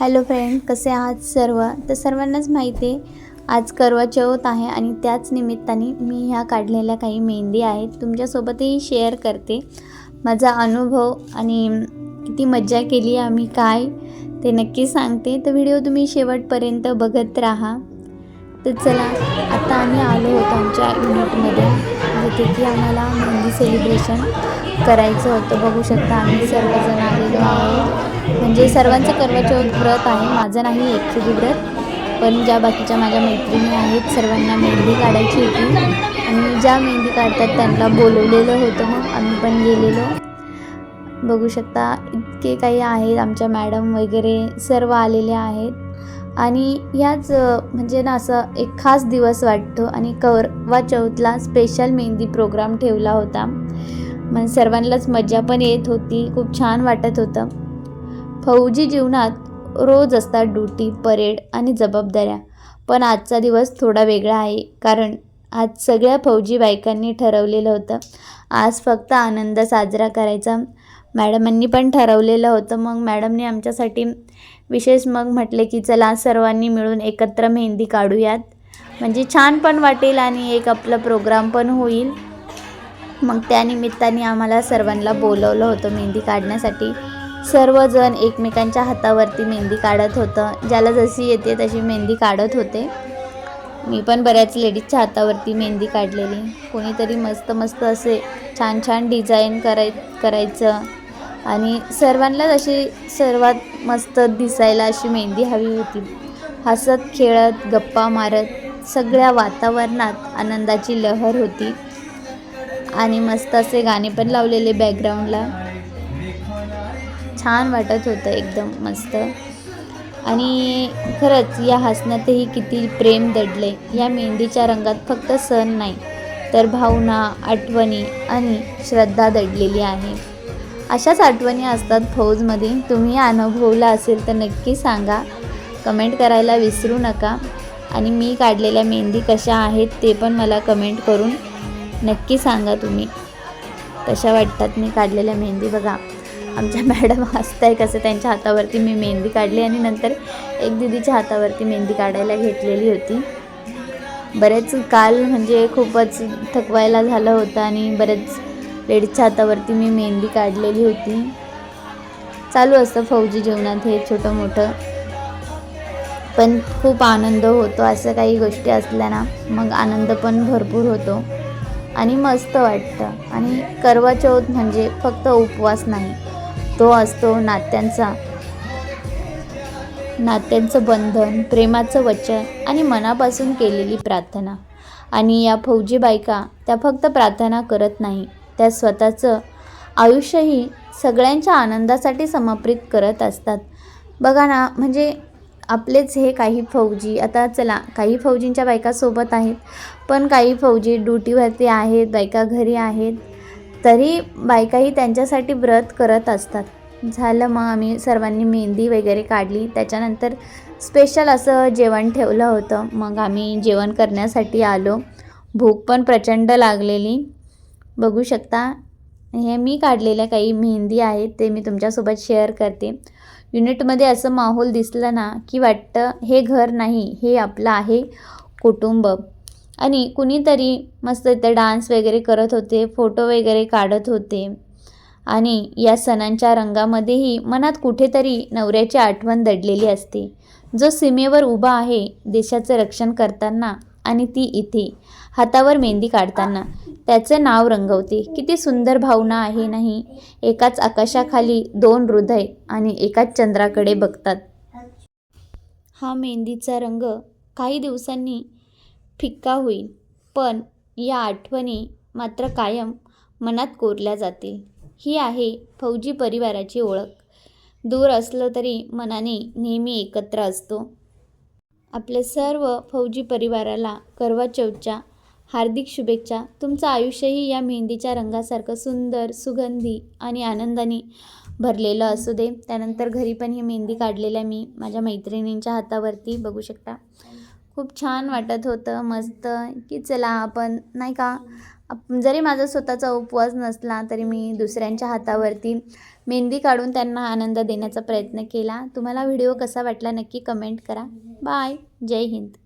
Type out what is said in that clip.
Hello friend कसे आहात सर्व? तर सर्वांनाच माहिती आहे आज करवा चौथ आहे आणि त्याच निमित्ताने मी ह्या काढलेल्या काही मेहंदी आहेत. तुमच्यासोबतही शेअर करते. माझा अनुभव आणि किती मज्जा केली आम्ही काय ते नक्की सांगते. तर व्हिडिओ तुम्ही शेवटपर्यंत बघत राहा. तर चला आता आम्ही आलो होतो आमच्या युनिटमध्ये जिथे की आम्हाला मेहंदी सेलिब्रेशन करायचं होतं. बघू शकता आम्ही सर्वजण म्हणजे सर्वांचं करवा चौथ व्रत आहे. माझं नाही एकचुली व्रत. पण ज्या बाकीच्या माझ्या मैत्रिणी आहेत सर्वांना मेहंदी काढायची होती. आणि ज्या मेहंदी काढतात त्यांना बोलवलेलं होतं मग. आम्ही पण गेलेलो. बघू शकता इतके काही आहेत आमच्या मॅडम वगैरे सर्व आलेले आहेत. आणि ह्याच म्हणजे ना असं एक खास दिवस वाटतो. आणि करवा चौथला स्पेशल मेहंदी प्रोग्राम ठेवला होता. मग सर्वांनाच मजा पण येत होती. खूप छान वाटत होतं. फौजी जीवनात रोज असतात ड्युटी परेड आणि जबाबदाऱ्या. पण आजचा दिवस थोडा वेगळा आहे कारण आज सगळ्या फौजी बायकांनी ठरवलेलं होतं. आज फक्त आनंद साजरा करायचा. मॅडमांनी पण ठरवलेलं होतं. मग मॅडमने आमच्यासाठी विशेष मग म्हटले की चला सर्वांनी मिळून एकत्र मेहंदी काढूयात. म्हणजे छान पण वाटेल आणि एक आपला प्रोग्राम पण होईल. मग त्यानिमित्ताने आम्हाला सर्वांना बोलवलं होतं मेहंदी काढण्यासाठी. सर्वजण एकमेकांच्या हातावरती मेहंदी काढत होतं. ज्याला जशी येते तशी मेहंदी काढत होते. मी पण बऱ्याच लेडीजच्या हातावरती मेहंदी काढलेली. कोणीतरी मस्त मस्त असे छान छान डिझाईन कराय करायचं. आणि सर्वांनाच अशी सर्वात मस्त दिसायला अशी मेहंदी हवी होती. हसत खेळत गप्पा मारत सगळ्या वातावरणात आनंदाची लहर होती. आणि मस्त असे गाणे पण लावलेले बॅकग्राऊंडला छान वाटत होतं एकदम मस्त. आणि खरंच या हसण्यातही किती प्रेम दडले. या मेहंदीच्या रंगात फक्त सण नाही तर भावना आठवणी आणि श्रद्धा दडलेली आहे. अशाच आठवणी असतात फौजमध्ये. तुम्ही अनुभवला असेल तर नक्की सांगा. कमेंट करायला विसरू नका. आणि मी काढलेल्या मेहंदी कशा आहेत ते पण मला कमेंट करून नक्की सांगा तुम्ही. कशा वाटतात मी काढलेल्या मेहंदी. बघा आमच्या मॅडम हसताय कसं त्यांच्या हातावरती मी मेहंदी काढली आणि नंतर एक दिदीच्या हातावरती मेहंदी काढायला घेतलेली होती. बरेच काल म्हणजे खूपच थकवायला झालं होतं आणि बरेच लेडीजच्या हातावरती मी मेहंदी काढलेली होती. चालू असतं फौजी जीवनात हे छोटं मोठं. पण खूप आनंद होतो असं काही गोष्टी असल्या ना मग आनंद पण भरपूर होतो. आणि मस्त वाटतं. आणि करवा चौथ म्हणजे फक्त उपवास नाही तो असतो नात्यांचा. नात्यांचं बंधन प्रेमाचं वचन आणि मनापासून केलेली प्रार्थना. आणि या फौजी बायका त्या फक्त प्रार्थना करत नाही त्या स्वतःचं आयुष्यही सगळ्यांच्या आनंदासाठी समर्पित करत असतात. बघा ना म्हणजे आपलेच हे काही फौजी आता चला काही फौजींच्या बायका सोबत आहेत पण काही फौजी ड्युटीवरती आहेत बायका घरी आहेत. तरी बायकाही त्यांच्यासाठी व्रत करत असतात. झालं मग आम्ही सर्वांनी मेहंदी वगैरे काढली. त्याच्यानंतर स्पेशल असं जेवण ठेवलं होतं. मग आम्ही जेवण करण्यासाठी आलो. भूक पण प्रचंड लागलेली. बघू शकता हे मी काढलेल्या काही मेहंदी आहेत ते मी तुमच्यासोबत शेअर करते. युनिटमध्ये असं माहोल दिसलं ना की वाटतं हे घर नाही हे आपलं आहे कुटुंब. आणि कुणीतरी मस्त इथं डान्स वगैरे करत होते फोटो वगैरे काढत होते. आणि या सणांच्या रंगामध्येही मनात कुठेतरी नवऱ्याची आठवण दडलेली असते. जो सीमेवर उभा आहे देशाचं रक्षण करताना आणि ती इथे हातावर मेहंदी काढताना त्याचं नाव रंगवते. किती सुंदर भावना आहे नाही? एकाच आकाशाखाली दोन हृदय आणि एकाच चंद्राकडे बघतात. हा मेहंदीचा रंग काही दिवसांनी फिक्का होईल. पण या आठवणी मात्र कायम मनात कोरल्या जातील. ही आहे फौजी परिवाराची ओळख. दूर असलं तरी मनाने नेहमी एकत्र असतो. आपल्या सर्व फौजी परिवाराला करवा चौथच्या हार्दिक शुभेच्छा. तुमचं आयुष्यही या मेहंदीच्या रंगासारखं सुंदर सुगंधी आणि आनंदाने भरलेलं असू दे. त्यानंतर घरी पण ही मेहंदी काढलेल्या मी. माझ्या मैत्रिणींच्या हातावरती. बघू शकता. खूप छान वाटत होतं मस्त की चला आपण नाही का? जरी माझा स्वतःचा उपवास नसला तरी मी दुसऱ्यांच्या हातावरती मेहंदी काढून त्यांना आनंद देण्याचा प्रयत्न केला. तुम्हाला व्हिडिओ कसा वाटला नक्की कमेंट करा. बाय. जय हिंद.